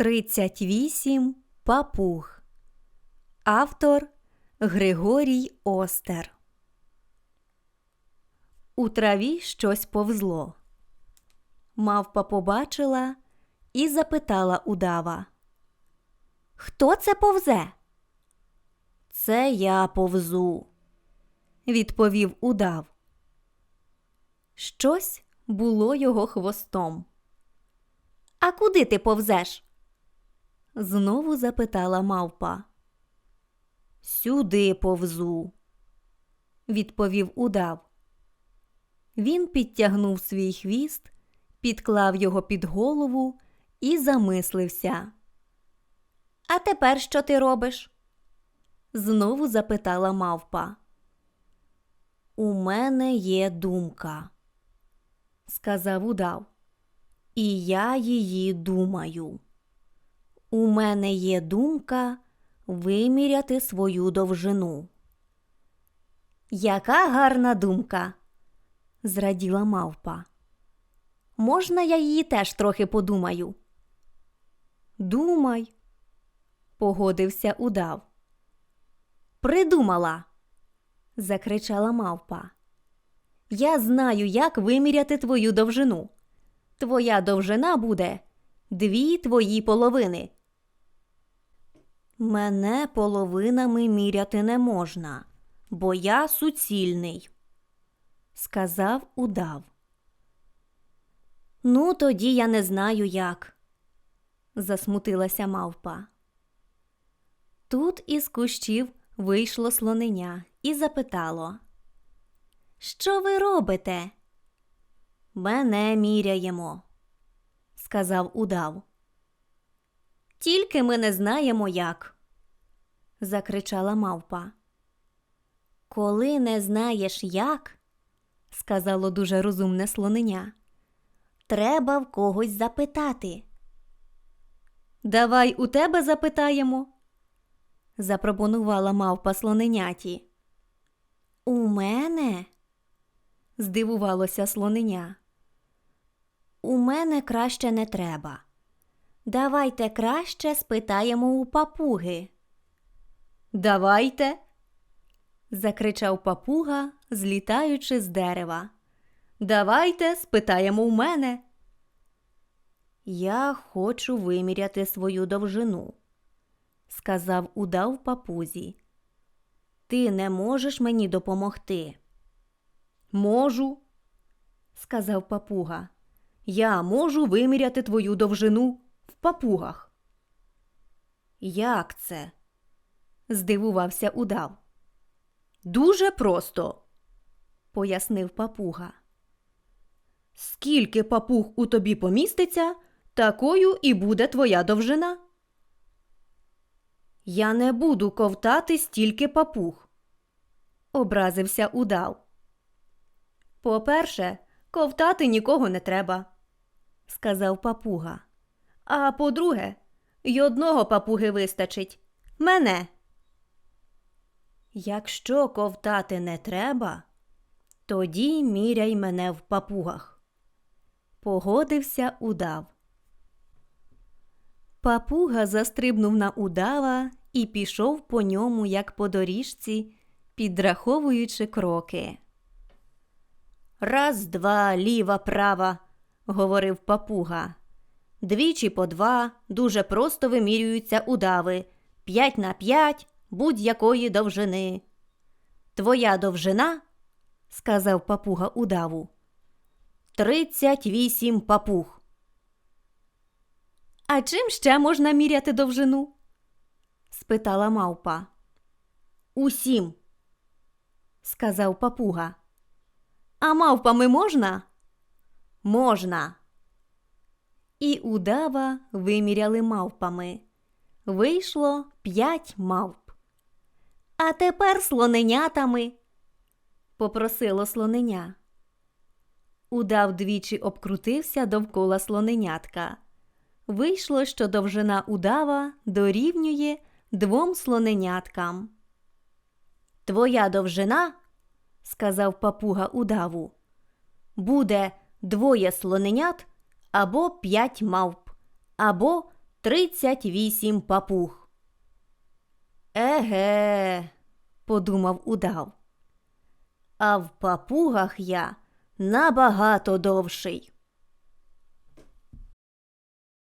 38 папуг. Автор Григорій Остер. У траві щось повзло. Мавпа побачила і запитала удава. Хто це повзе? Це я повзу, відповів удав. Щось було його хвостом. А куди ти повзеш? Знову запитала мавпа. Сюди повзу, відповів удав. Він підтягнув свій хвіст, підклав його під голову і замислився. А тепер що ти робиш? знову запитала мавпа. У мене є думка, сказав удав. І я її думаю. У мене є думка виміряти свою довжину. Яка гарна думка, зраділа мавпа. Можна я її теж трохи подумаю? Думай, погодився удав. Придумала, закричала мавпа. Я знаю, як виміряти твою довжину. Твоя довжина буде дві твої половини. Мене половинами міряти не можна, бо я суцільний, сказав удав. Ну, тоді я не знаю як, засмутилася мавпа. Тут із кущів вийшло слоненя і запитало Що ви робите? Мене міряємо, сказав удав. Тільки ми не знаємо як, закричала мавпа. Коли не знаєш як, сказало дуже розумне слоненя, треба в когось запитати. Давай у тебе запитаємо, запропонувала мавпа слоненяті. У мене? здивувалося слоненя. У мене краще не треба. Давайте краще спитаємо у папуги. Давайте. закричав папуга, злітаючи з дерева. Давайте спитаємо у мене. Я хочу виміряти свою довжину, сказав удав папузі. Ти не можеш мені допомогти. Можу, сказав папуга. Я можу виміряти твою довжину папугах. Як це? здивувався удав. Дуже просто, пояснив папуга. Скільки папуг у тобі поміститься, такою і буде твоя довжина. Я не буду ковтати стільки папуг, образився удав. По-перше, ковтати нікого не треба, сказав папуга. А по-друге, й одного папуги вистачить мене. Якщо ковтати не треба, тоді міряй мене в папугах. Погодився удав. Папуга застрибнув на удава і пішов по ньому, як по доріжці, підраховуючи кроки. Раз, два, ліва, права, говорив папуга. Двічі по два дуже просто вимірюються удави, п'ять на п'ять будь-якої довжини. Твоя довжина, сказав папуга удаву, тридцять вісім папуг. А чим ще можна міряти довжину? спитала мавпа. Усім, сказав папуга. А мавпами можна? Можна. І удава виміряли мавпами. Вийшло п'ять мавп. А тепер слоненятами, попросило слоненя. Удав двічі обкрутився довкола слоненятка. Вийшло, що довжина удава дорівнює двом слоненяткам. Твоя довжина, сказав папуга удаву, буде двоє слоненят або п'ять мавп, або тридцять вісім папуг. Еге, подумав удав. А в папугах я набагато довший.